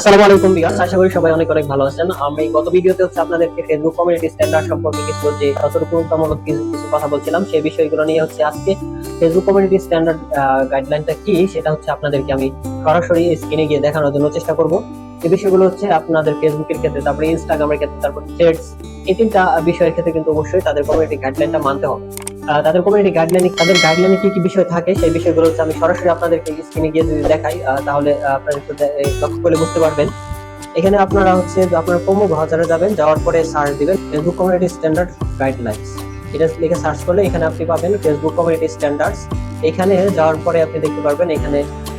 আসসালামু আলাইকুম বিয়াস আশা করি সবাই অনেক অনেক ভালো আছেন। আমি গত ভিডিওতে হচ্ছে আপনাদেরকে ফেসবুক কমিউনিটি স্ট্যান্ডার্ড সম্পর্কে কিছু যে সতর্কতামূলক কিছু কিছু কথা বলছিলাম, সেই বিষয়গুলো নিয়ে হচ্ছে আজকে ফেসবুক কমিউনিটি স্ট্যান্ডার্ড গাইডলাইনটা কি, সেটা হচ্ছে আপনাদেরকে আমি সরাসরি স্ক্রিনে গিয়ে দেখানোর জন্য চেষ্টা করব। এই বিষয়গুলো হচ্ছে আপনাদের ফেসবুকের ক্ষেত্রে, তারপরে ইনস্টাগ্রামের ক্ষেত্রে, তারপর থ্রেডস এই তিনটা বিষয়ের ক্ষেত্রে কিন্তু অবশ্যই তাদের কমিউনিটি গাইডলাইনটা মানতে হবে। তাদের কমিউনিটি গাইডলাইন তাদের গাইডলাইনে কি কি বিষয় থাকে, সেই বিষয়গুলো হচ্ছে আমি সরাসরি আপনাদেরকে স্ক্রিনে গিয়ে যদি দেখাই তাহলে আপনারা একটু লক্ষ্য করলে বুঝতে পারবেন। এখানে আপনারা হচ্ছে আপনারা প্রমো ব্রাউজারে যাবেন, যাওয়ার পরে সার্চ দিবেন ফেসবুক কমিউনিটি স্ট্যান্ডার্ড গাইডলাইন্স এটা লিখে সার্চ করলে এখানে আপনি পাবেন ফেসবুক কমিউনিটি স্ট্যান্ডার্ডস এখানে যাওয়ার পরে আপনি দেখতে পারবেন এখানে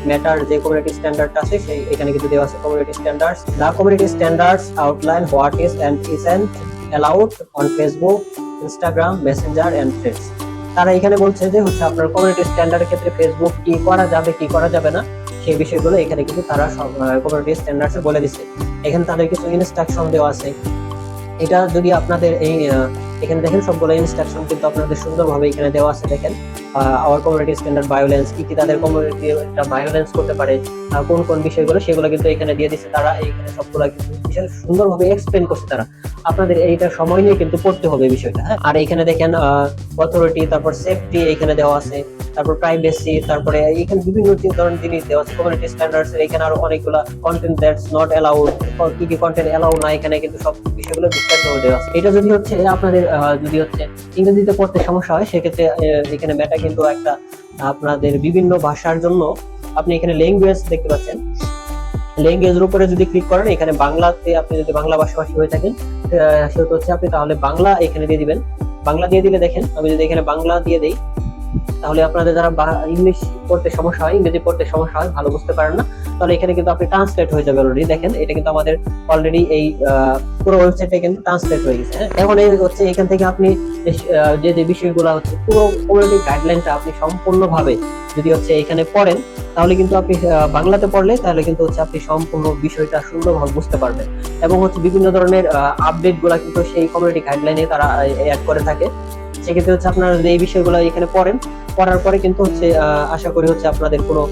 ম্যাটার যে কমিউনিটি স্ট্যান্ডার্ড আছে, সেই এখানে কিন্তু দেওয়া আছে community standards the community standards outline what is and isn't allowed on Facebook Instagram Messenger and Threads তারা এখানে বলছে যে হচ্ছে আপনার কমিউনিটি স্ট্যান্ডার্ডের ক্ষেত্রে ফেসবুক কি করা যাবে, কি করা যাবে না, সেই বিষয়গুলো এখানে কিন্তু তারা কমিউনিটি স্ট্যান্ডার্ডসে বলে দিচ্ছে। এখানে তাদের কিছু ইনস্ট্রাকশন দেওয়া আছে। এটা যদি আপনাদের এই এখানে দেখেন সবগুলো ইনস্ট্রাকশন কিন্তু আপনাদের সুন্দরভাবে এখানে দেওয়া আছে, দেখেন। আওয়ার কমিউনিটি স্ট্যান্ডার্ড ভায়োলেন্স কি কি তাদের কমিউনিটি একটা ভায়োলেন্স করতে পারে কোন কোন বিষয়গুলো, সেগুলো কিন্তু এখানে দিয়ে দিচ্ছে তারা এইখানে সবগুলো কিন্তু বিশাল সুন্দরভাবে এক্সপ্লেন করছে তারা। আপনাদের এইটা সময় নিয়ে কিন্তু পড়তে হবে বিষয়টা হ্যাঁ? আর এখানে দেখেন অথরিটি তারপর সেফটি এখানে দেওয়া আছে। তারপর প্রাইভেসি তারপরে এখানে বিভিন্ন ধরনের জিনিস দেওয়া আছে কমিউনিটি স্ট্যান্ডার্ডস এখানে আরও অনেকগুলো কন্টেন্ট দ্যাটস নট অ্যালাউড কি কি কন্টেন্ট অ্যালাউ না এখানে কিন্তু সব বিষয়গুলো বিস্তারিত দেওয়া আছে। এটা যদি হচ্ছে আপনাদের যদি হচ্ছে ইংরেজিতে পড়তে সমস্যা হয়, সেক্ষেত্রে এখানে মেটা কিন্তু একটা আপনাদের বিভিন্ন ভাষার জন্য আপনি এখানে ল্যাঙ্গুয়েজ দেখতে পাচ্ছেন। ল্যাঙ্গুয়েজের উপরে যদি ক্লিক করেন, এখানে বাংলাতে আপনি যদি বাংলা ভাষাভাষী হয়ে থাকেন সেহেতু হচ্ছে আপনি তাহলে বাংলা এখানে দিয়ে দিবেন। বাংলা দিয়ে দিলে দেখেন, আমি যদি এখানে বাংলা দিয়ে দেই তাহলে আপনাদের যারা ইংলিশ পড়তে সমস্যা হয়, ইংরেজি পড়তে সমস্যা হয়, ভালো বুঝতে পারেন না, তাহলে এখানে কিন্তু আপনি ট্রান্সলেট হয়ে যাবে অলরেডি দেখেন, এটা কিন্তু আমাদের অলরেডি এই পুরো ওয়েবসাইটে কিন্তু ট্রান্সলেট হয়ে গেছে। হ্যাঁ? এখন এই হচ্ছে এখান থেকে আপনি যে যে বিষয়গুলো হচ্ছে, পুরো কমিউনিটি গাইডলাইনটা আপনি সম্পূর্ণভাবে যদি হচ্ছে এখানে পড়েন, তাহলে কিন্তু আপনি বাংলাতে পড়লে তাহলে কিন্তু হচ্ছে আপনি সম্পূর্ণ বিষয়টা সুন্দরভাবে বুঝতে পারবেন। এবং হচ্ছে বিভিন্ন ধরনের আপডেটগুলা কিন্তু সেই কমিউনিটি গাইডলাইনে তারা অ্যাড করে থাকে। সেক্ষেত্রে হচ্ছে আপনারা এই বিষয়গুলো এখানে পড়েন, পড়ার পরে কিন্তু হচ্ছে আশা করি হচ্ছে আপনাদের কোনো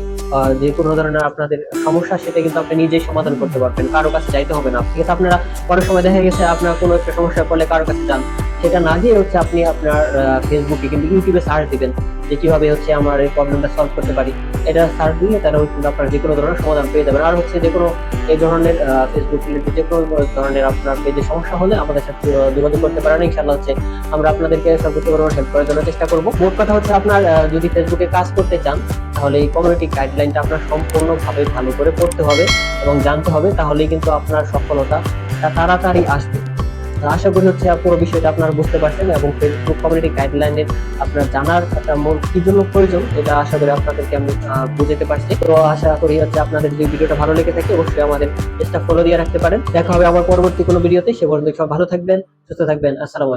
যে কোনো ধরনের আপনাদের সমস্যা, সেটা কিন্তু আপনি নিজেই সমাধান করতে পারবেন। কারও কাছে যাইতে হবে না। আছে আপনারা অনেক সময় দেখা গেছে আপনার কোনো একটা সমস্যা পড়লে কারও কাছে যান। সেটা না গিয়ে হচ্ছে আপনি আপনার ফেসবুকে কিন্তু ইউটিউবে সার্চ দিবেন যে কীভাবে হচ্ছে আমার এই প্রবলেমটা সলভ করতে পারি। এটা সার্চ দিয়ে তারা কিন্তু আপনার যে কোনো ধরনের সমাধান পেয়ে যাবেন। আর হচ্ছে যে কোনো এই ধরনের ফেসবুক রিলেটেড যে কোনো ধরনের আপনার পেজে সমস্যা হলে আমাদের সাথে যোগাযোগ করতে পারেন। ইনশাআল্লাহ হচ্ছে আমরা আপনাদেরকে সর্বোচ্চ পরিমাণ হেল্প করার জন্য চেষ্টা করব। মোট কথা হচ্ছে আপনার যদি ফেসবুকে কাজ করতে চান, তাহলে এই কমিউনিটি গাইডলাইনটা আপনার সম্পূর্ণভাবে ভালো করে পড়তে হবে এবং জানতে হবে। তাহলেই কিন্তু আপনার সফলতা তাড়াতাড়ি আসবে। আশা করি হচ্ছে পুরো বিষয়টা আপনারা বুঝতে পারছেন এবং ফেসবুক কমিউনিটি গাইডলাইনের আপনার জানার একটা মূল কি জন্য প্রয়োজন, এটা আশা করি আপনাদেরকে আমি বুঝাতে পারছি। তো আশা করি হচ্ছে আপনাদের যদি ভিডিওটা ভালো লেগে থাকে, অবশ্যই আমাদের পেজটা ফলো দিয়ে রাখতে পারেন। দেখা হবে আমার পরবর্তী কোনো ভিডিওতে সে পর্যন্ত সব ভালো থাকবেন, সুস্থ থাকবেন, আসসালামু